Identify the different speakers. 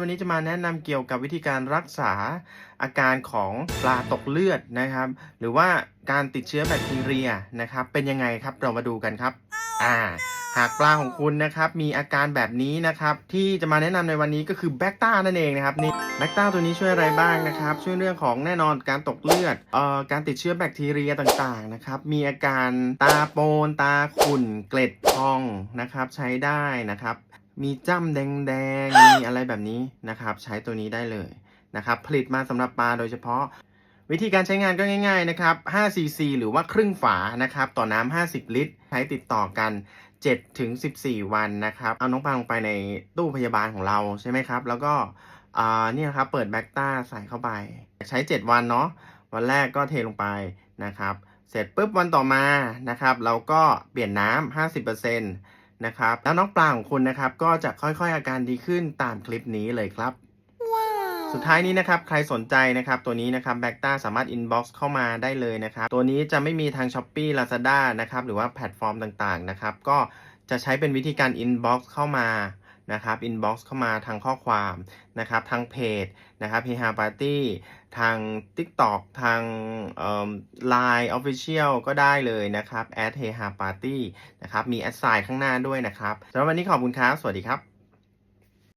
Speaker 1: วันนี้จะมาแนะนำเกี่ยวกับวิธีการรักษาอาการของปลาตกเลือดนะครับ หรือว่าการติดเชื้อแบคทีเรียนะครับ เป็นยังไงครับเรามาดูกันครับ อ่า หากปลาของคุณนะครับ มีอาการแบบนี้นะครับ ที่จะมาแนะนำในวันนี้ก็คือแบคต้านั่นเองนะครับนี่แบคต้าตัวนี้ช่วยอะไรบ้างนะครับ ช่วยเรื่องของแน่นอนการตกเลือดเอ่อการติดเชื้อแบคทีเรียต่างๆนะครับ มีอาการตาโปนตาขุ่น เกล็ดพองนะครับ ใช้ได้นะครับ มีจ้ำแดงๆ มีอะไรแบบนี้นะครับ ใช้ตัวนี้ได้เลยนะครับ ผลิตมาสำหรับปลาโดยเฉพาะ วิธีการใช้งานก็ง่าย ๆ นะครับ5 cc หรือว่าครึ่งฝานะครับ ต่อน้ำ 50 ลิตร ใช้ติดต่อกัน 7 ถึง 14 วันนะครับ เอาน้องปลาลงไปในตู้พยาบาลของเราใช่ไหมครับ แล้วก็อ่าเนี่ยครับ เปิดแบคต้าใส่เข้าไป ใช้ 7 วันเนาะ วันแรกก็เทลงไปนะครับ เสร็จปุ๊บวันต่อมานะครับ เราก็เปลี่ยนน้ำ50% นะครับ แล้วน้องปลาของคุณนะครับ ก็จะค่อยๆอาการดีขึ้นตามคลิปนี้เลยครับ สุดท้ายนี้นะครับ ใครสนใจนะครับ ตัวนี้นะครับแบคต้าสามารถ inbox เข้ามาได้เลยนะครับ ตัวนี้จะไม่มีทาง s h อ p e e Lazada นะครับ หรือว่าแพลตฟอร์มต่างๆนะครับ ก็จะใช้เป็นวิธีการ inbox เข้ามา นะครับ inbox เข้ามาทางข้อความนะครับทางเพจนะครับ h ฮ a Party ทาง TikTok ทางไลน์อ Line Official ก็ได้เลยนะครับ h h a Party นะครับมีแอดไซน์ข้างหน้าด้วยนะครับสำหรับวันนี้ขอบคุณครับ สวัสดีครับ